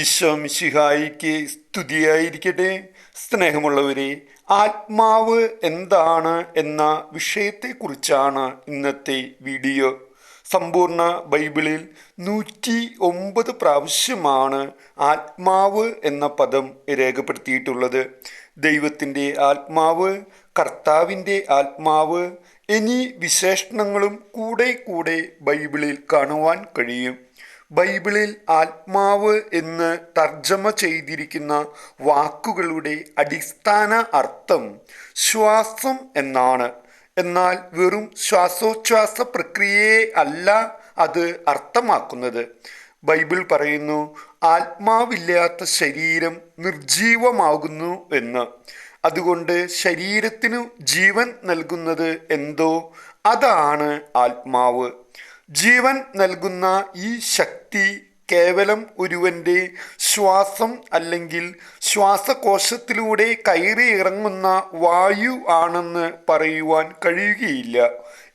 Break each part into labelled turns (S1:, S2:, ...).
S1: ഈശോ മിശിഹായിക്ക് സ്തുതിയായിരിക്കട്ടെ. സ്നേഹമുള്ളവരെ ആത്മാവ് എന്താണ് എന്ന വിഷയത്തെക്കുറിച്ചാണ് ഇന്നത്തെ വീഡിയോ. സമ്പൂർണ ബൈബിളിൽ നൂറ്റി ഒമ്പത് പ്രാവശ്യമാണ് ആത്മാവ് എന്ന പദം രേഖപ്പെടുത്തിയിട്ടുള്ളത്. ദൈവത്തിന്റെ ആത്മാവ് കർത്താവിന്റെ ആത്മാവ് എന്നീ വിശേഷണങ്ങളും കൂടെ കൂടെ ബൈബിളിൽ കാണുവാൻ കഴിയും. ബൈബിളിൽ ആത്മാവ് എന്ന് തർജമ ചെയ്തിരിക്കുന്ന വാക്കുകളുടെ അടിസ്ഥാന അർത്ഥം ശ്വാസം എന്നാണ്. എന്നാൽ വെറും ശ്വാസോച്ഛ്വാസ പ്രക്രിയയെ അല്ല അത് അർത്ഥമാക്കുന്നത്. ബൈബിൾ പറയുന്നു ആത്മാവില്ലാത്ത ശരീരം നിർജീവമാകുന്നു എന്ന്. അതുകൊണ്ട് ശരീരത്തിനു ജീവൻ നൽകുന്നത് എന്തോ? അതാണ് ആത്മാവ്. ജീവൻ നൽകുന്ന ഈ ശക്തി കേവലം ഒരുവന്റെ ശ്വാസം അല്ലെങ്കിൽ ശ്വാസകോശത്തിലൂടെ കയറി ഇറങ്ങുന്ന വായു ആണെന്ന് പറയുവാൻ കഴിയുകയില്ല.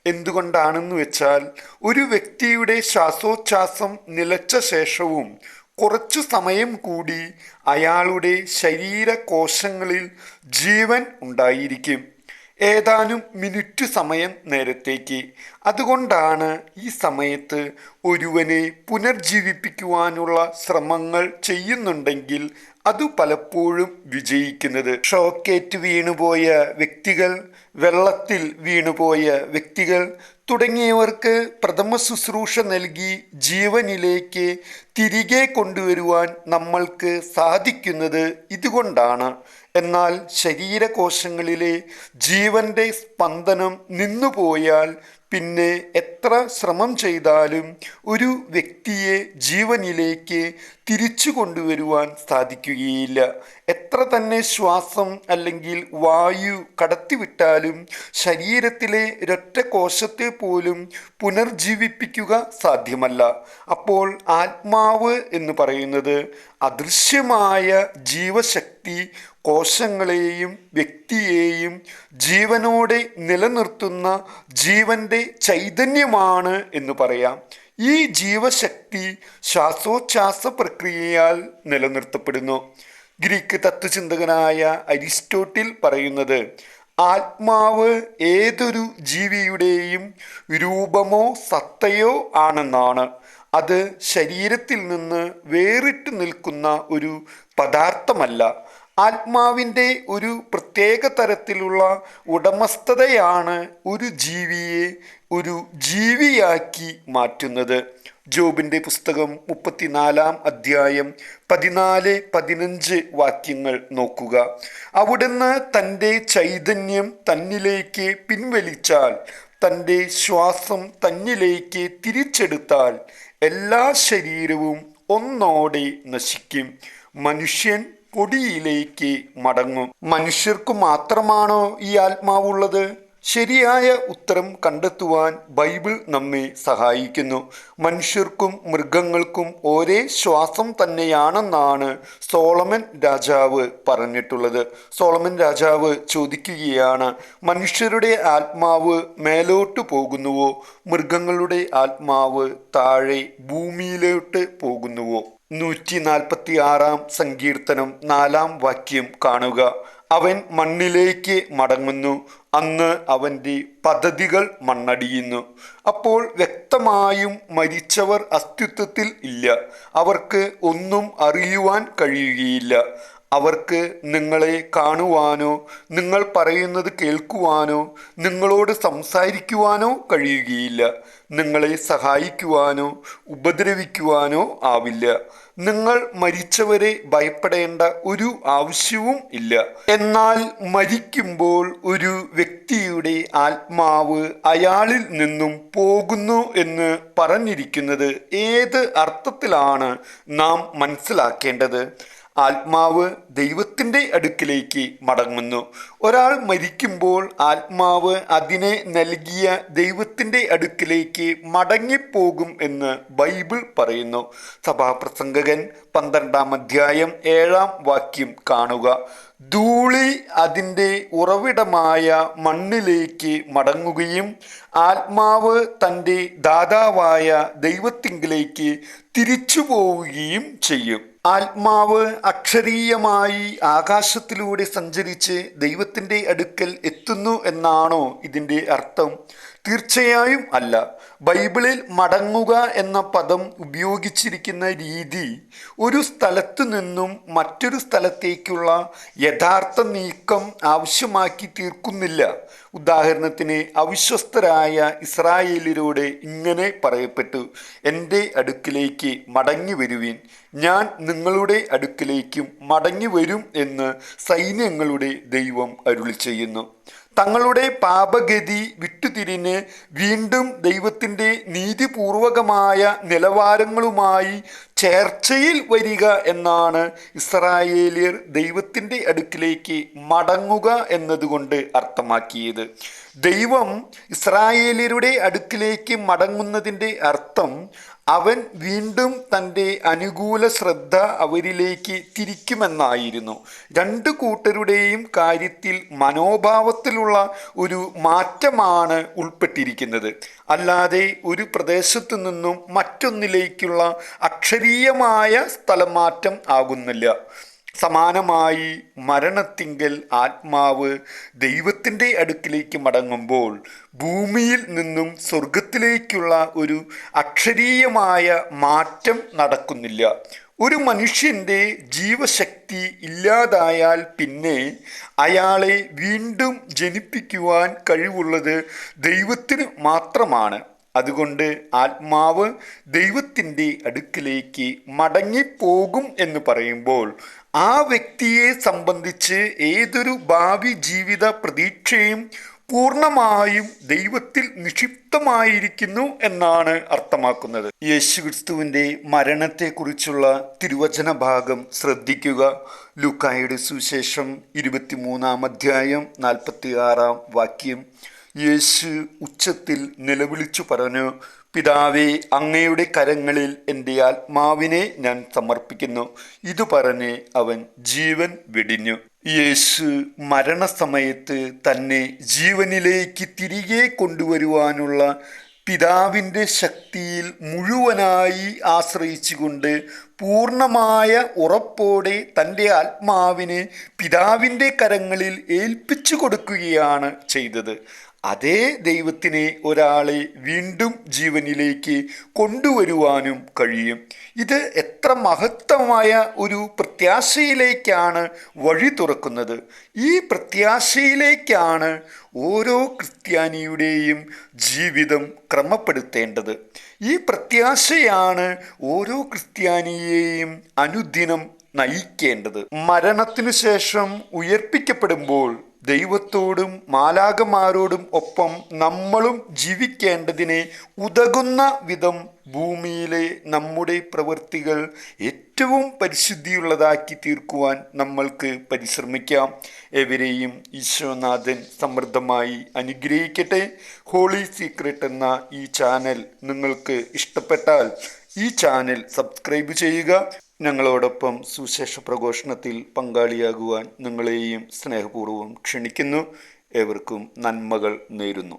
S1: എന്തുകൊണ്ടാണെന്ന് വെച്ചാൽ ഒരു വ്യക്തിയുടെ ശ്വാസോച്ഛാസം നിലച്ച ശേഷവും കുറച്ചു സമയം കൂടി അയാളുടെ ശരീരകോശങ്ങളിൽ ജീവൻ ഉണ്ടായിരിക്കും. ഏതാനും മിനിറ്റ് സമയം നേരത്തേക്ക്. അതുകൊണ്ടാണ് ഈ സമയത്ത് ഒരുവനെ പുനർജീവിപ്പിക്കുവാനുള്ള ശ്രമങ്ങൾ ചെയ്യുന്നുണ്ടെങ്കിൽ അത് പലപ്പോഴും വിജയിക്കുന്നത്. ഷോക്കേറ്റ് വീണുപോയ വ്യക്തികൾ വെള്ളത്തിൽ വീണുപോയ വ്യക്തികൾ തുടങ്ങിയവർക്ക് പ്രഥമ ശുശ്രൂഷ നൽകി ജീവനിലേക്ക് തിരികെ കൊണ്ടുവരുവാൻ നമ്മൾക്ക് സാധിക്കുന്നത് ഇതുകൊണ്ടാണ്. എന്നാൽ ശരീരകോശങ്ങളിലെ ജീവന്റെ സ്പന്ദനം നിന്നുപോയാൽ പിന്നെ എത്ര ശ്രമം ചെയ്താലും ഒരു വ്യക്തിയെ ജീവനിലേക്ക് തിരിച്ചു കൊണ്ടുവരുവാൻ സാധിക്കുകയില്ല. എത്ര തന്നെ ശ്വാസം അല്ലെങ്കിൽ വായു കടത്തിവിട്ടാലും ശരീരത്തിലെ ഒരൊറ്റ കോശത്തെ പോലും പുനർജീവിപ്പിക്കുക സാധ്യമല്ല. അപ്പോൾ ആത്മാവ് എന്ന് പറയുന്നത് അദൃശ്യമായ ജീവശക്തി കോശങ്ങളെയും വ്യക്തിയെയും ജീവനോടെ നിലനിർത്തുന്ന ജീവന്റെ ചൈതന്യമാണ് എന്ന് പറയാം. ഈ ജീവശക്തി ശ്വാസോച്ഛ്വാസ പ്രക്രിയയാൽ നിലനിർത്തപ്പെടുന്നു. ഗ്രീക്ക് തത്വചിന്തകനായ അരിസ്റ്റോട്ടിൽ പറയുന്നത് ആത്മാവ് ഏതൊരു ജീവിയുടെയും രൂപമോ സത്തയോ ആണെന്നാണ്. അത് ശരീരത്തിൽ നിന്ന് വേറിട്ട് നിൽക്കുന്ന ഒരു പദാർത്ഥമല്ല. ആത്മാവിന്റെ ഒരു പ്രത്യേക തരത്തിലുള്ള ഉടമസ്ഥതയാണ് ഒരു ജീവിയെ ഒരു ജീവിയാക്കി മാറ്റുന്നത്. ജോബിന്റെ പുസ്തകം മുപ്പത്തിനാലാം അധ്യായം പതിനാല് പതിനഞ്ച് വാക്യങ്ങൾ നോക്കുക. അവിടുന്ന് തന്റെ ചൈതന്യം തന്നിലേക്ക് പിൻവലിച്ചാൽ തന്റെ ശ്വാസം തന്നിലേക്ക് തിരിച്ചെടുത്താൽ എല്ലാ ശരീരവും ഒന്നോടെ നശിക്കും. മനുഷ്യൻ പൊടിയിലേക്ക് മടങ്ങും. മനുഷ്യർക്കു മാത്രമാണോ ഈ ആത്മാവുള്ളത്? ശരിയായ ഉത്തരം കണ്ടെത്തുവാൻ ബൈബിൾ നമ്മെ സഹായിക്കുന്നു. മനുഷ്യർക്കും മൃഗങ്ങൾക്കും ഒരേ ശ്വാസം തന്നെയാണെന്നാണ് സോളമൻ രാജാവ് പറഞ്ഞിട്ടുള്ളത്. സോളമൻ രാജാവ് ചോദിക്കുകയാണ് മനുഷ്യരുടെ ആത്മാവ് മേലോട്ട് പോകുന്നുവോ? മൃഗങ്ങളുടെ ആത്മാവ് താഴെ ഭൂമിയിലോട്ട് പോകുന്നുവോ? നൂറ്റി നാൽപ്പത്തി ആറാം സങ്കീർത്തനം നാലാം വാക്യം കാണുക. അവൻ മണ്ണിലേക്ക് മടങ്ങുന്നു. അന്ന് അവന്റെ പദ്ധതികൾ മണ്ണടിയുന്നു. അപ്പോൾ വ്യക്തമായും മരിച്ചവർ അസ്തിത്വത്തിൽ ഇല്ല. അവർക്ക് ഒന്നും അറിയുവാൻ കഴിയുകയില്ല. അവർക്ക് നിങ്ങളെ കാണുവാനോ നിങ്ങൾ പറയുന്നത് കേൾക്കുവാനോ നിങ്ങളോട് സംസാരിക്കുവാനോ കഴിയുകയില്ല. നിങ്ങളെ സഹായിക്കുവാനോ ഉപദ്രവിക്കുവാനോ ആവില്ല. നിങ്ങൾ മരിച്ചവരെ ഭയപ്പെടേണ്ട ഒരു ആവശ്യവും ഇല്ല. എന്നാൽ മരിക്കുമ്പോൾ ഒരു വ്യക്തിയുടെ ആത്മാവ് അയാളിൽ നിന്നും പോകുന്നു എന്ന് പറഞ്ഞിരിക്കുന്നത് ഏത് അർത്ഥത്തിലാണ് നാം മനസ്സിലാക്കേണ്ടത്? ആത്മാവ് ദൈവത്തിന്റെ അടുക്കിലേക്ക് മടങ്ങുന്നു. ഒരാൾ മരിക്കുമ്പോൾ ആത്മാവ് അതിനെ നൽകിയ ദൈവത്തിന്റെ അടുക്കിലേക്ക് മടങ്ങിപ്പോകും എന്ന് ബൈബിൾ പറയുന്നു. സഭാപ്രസംഗകൻ പന്ത്രണ്ടാം അധ്യായം ഏഴാം വാക്യം കാണുക. ധൂളി അതിന്റെ ഉറവിടമായ മണ്ണിലേക്ക് മടങ്ങുകയും ആത്മാവ് തന്റെ ദാതാവായ ദൈവത്തിങ്കിലേക്ക് തിരിച്ചു പോവുകയും ചെയ്യും. ആത്മാവ് അക്ഷരീയമായി ആകാശത്തിലൂടെ സഞ്ചരിച്ച് ദൈവത്തിന്റെ അടുക്കൽ എത്തുന്നു എന്നാണോ ഇതിന്റെ അർത്ഥം? തീർച്ചയായും അല്ല. ബൈബിളിൽ മടങ്ങുക എന്ന പദം ഉപയോഗിച്ചിരിക്കുന്ന രീതി ഒരു സ്ഥലത്തു നിന്നും മറ്റൊരു സ്ഥലത്തേക്കുള്ള യഥാർത്ഥ നീക്കം ആവശ്യമാക്കി തീർക്കുന്നില്ല. ഉദാഹരണത്തിന് അവിശ്വസ്തരായ ഇസ്രായേലിലൂടെ ഇങ്ങനെ പറയപ്പെട്ടു എന്റെ അടുക്കിലേക്ക് മടങ്ങി വരുവിൻ. ഞാൻ നിങ്ങളുടെ അടുക്കിലേക്കും മടങ്ങി വരും എന്ന് സൈന്യങ്ങളുടെ ദൈവം അരുളി ചെയ്യുന്നു. തങ്ങളുടെ പാപഗതി വിട്ടുതിരിഞ്ഞ് വീണ്ടും ദൈവത്തിന്റെ നീതിപൂർവകമായ നിലവാരങ്ങളുമായി ചേർച്ചയിൽ വരിക എന്നാണ് ഇസ്രായേലിയർ ദൈവത്തിന്റെ അടുക്കിലേക്ക് മടങ്ങുക എന്നതുകൊണ്ട് അർത്ഥമാക്കിയത്. ദൈവം ഇസ്രായേലിയരുടെ അടുക്കിലേക്ക് മടങ്ങുന്നതിന്റെ അർത്ഥം അവൻ വീണ്ടും തന്റെ അനുകൂല ശ്രദ്ധ അവരിലേക്ക് തിരിക്കുമെന്നായിരുന്നു. രണ്ട് കൂട്ടരുടെയും കാര്യത്തിൽ മനോഭാവത്തിലുള്ള ഒരു മാറ്റമാണ് ഉൾപ്പെട്ടിരിക്കുന്നത്. അല്ലാതെ ഒരു പ്രദേശത്തു നിന്നും മറ്റൊന്നിലേക്കുള്ള അക്ഷരീയമായ സ്ഥലമാറ്റം ആകുന്നില്ല. സമാനമായി മരണത്തിങ്കൽ ആത്മാവ് ദൈവത്തിന്റെ അടുക്കിലേക്ക് മടങ്ങുമ്പോൾ ഭൂമിയിൽ നിന്നും സ്വർഗത്തിലേക്കുള്ള ഒരു അക്ഷരീയമായ മാറ്റം നടക്കുന്നില്ല. ഒരു മനുഷ്യന്റെ ജീവശക്തി ഇല്ലാതായാൽ പിന്നെ അയാളെ വീണ്ടും ജനിപ്പിക്കുവാൻ കഴിവുള്ളത് ദൈവത്തിന് മാത്രമാണ്. അതുകൊണ്ട് ആത്മാവ് ദൈവത്തിന്റെ അടുക്കിലേക്ക് മടങ്ങിപ്പോകും എന്ന് പറയുമ്പോൾ ആ വ്യക്തിയെ സംബന്ധിച്ച് ഏതൊരു ഭാവി ജീവിത പ്രതീക്ഷയും പൂർണമായും ദൈവത്തിൽ നിക്ഷിപ്തമായിരിക്കുന്നു എന്നാണ് അർത്ഥമാക്കുന്നത്. യേശുക്രിസ്തുവിന്റെ മരണത്തെക്കുറിച്ചുള്ള തിരുവചന ഭാഗം ശ്രദ്ധിക്കുക. ലുക്കായുടെ സുവിശേഷം ഇരുപത്തിമൂന്നാം അധ്യായം നാൽപ്പത്തി ആറാം വാക്യം. യേശു ഉച്ചത്തിൽ നിലവിളിച്ചു പറഞ്ഞു പിതാവേ അങ്ങയുടെ കരങ്ങളിൽ എന്റെ ആത്മാവിനെ ഞാൻ സമർപ്പിക്കുന്നു. ഇത് പറഞ്ഞ് അവൻ ജീവൻ വെടിഞ്ഞു. യേശു മരണസമയത്ത് തന്നെ ജീവനിലേക്ക് തിരികെ കൊണ്ടുവരുവാനുള്ള പിതാവിന്റെ ശക്തിയിൽ മുഴുവനായി ആശ്രയിച്ചുകൊണ്ട് പൂർണമായ ഉറപ്പോടെ തന്റെ ആത്മാവിനെ പിതാവിന്റെ കരങ്ങളിൽ ഏൽപ്പിച്ചു കൊടുക്കുകയാണ് ചെയ്തത്. അതേ ദൈവത്തിനെ ഒരാളെ വീണ്ടും ജീവനിലേക്ക് കൊണ്ടുവരുവാനും കഴിയും. ഇത് എത്ര മഹത്തമായ ഒരു പ്രത്യാശയിലേക്കാണ് വഴി തുറക്കുന്നത്. ഈ പ്രത്യാശയിലേക്കാണ് ഓരോ ക്രിസ്ത്യാനിയുടെയും ജീവിതം ക്രമപ്പെടുത്തേണ്ടത്. ഈ പ്രത്യാശയാണ് ഓരോ ക്രിസ്ത്യാനിയെയും അനുദിനം നയിക്കേണ്ടത്. മരണത്തിനു ശേഷം ഉയർപ്പിക്കപ്പെടുമ്പോൾ ദൈവത്തോടും മാലാകമാരോടും ഒപ്പം നമ്മളും ജീവിക്കേണ്ടതിനെ ഉതകുന്ന വിധം ഭൂമിയിലെ നമ്മുടെ പ്രവൃത്തികൾ ഏറ്റവും പരിശുദ്ധിയുള്ളതാക്കി തീർക്കുവാൻ നമ്മൾക്ക് പരിശ്രമിക്കാം. എവരെയും ഈശ്വനാഥൻ സമൃദ്ധമായി അനുഗ്രഹിക്കട്ടെ. ഹോളി സീക്രട്ട് എന്ന ഈ ചാനൽ നിങ്ങൾക്ക് ഇഷ്ടപ്പെട്ടാൽ ഈ ചാനൽ സബ്സ്ക്രൈബ് ചെയ്യുക. ഞങ്ങളോടൊപ്പം സുശേഷ പ്രഘോഷണത്തിൽ പങ്കാളിയാകുവാൻ നിങ്ങളെയും സ്നേഹപൂർവം ക്ഷണിക്കുന്നു. ഏവർക്കും നന്മകൾ നേരുന്നു.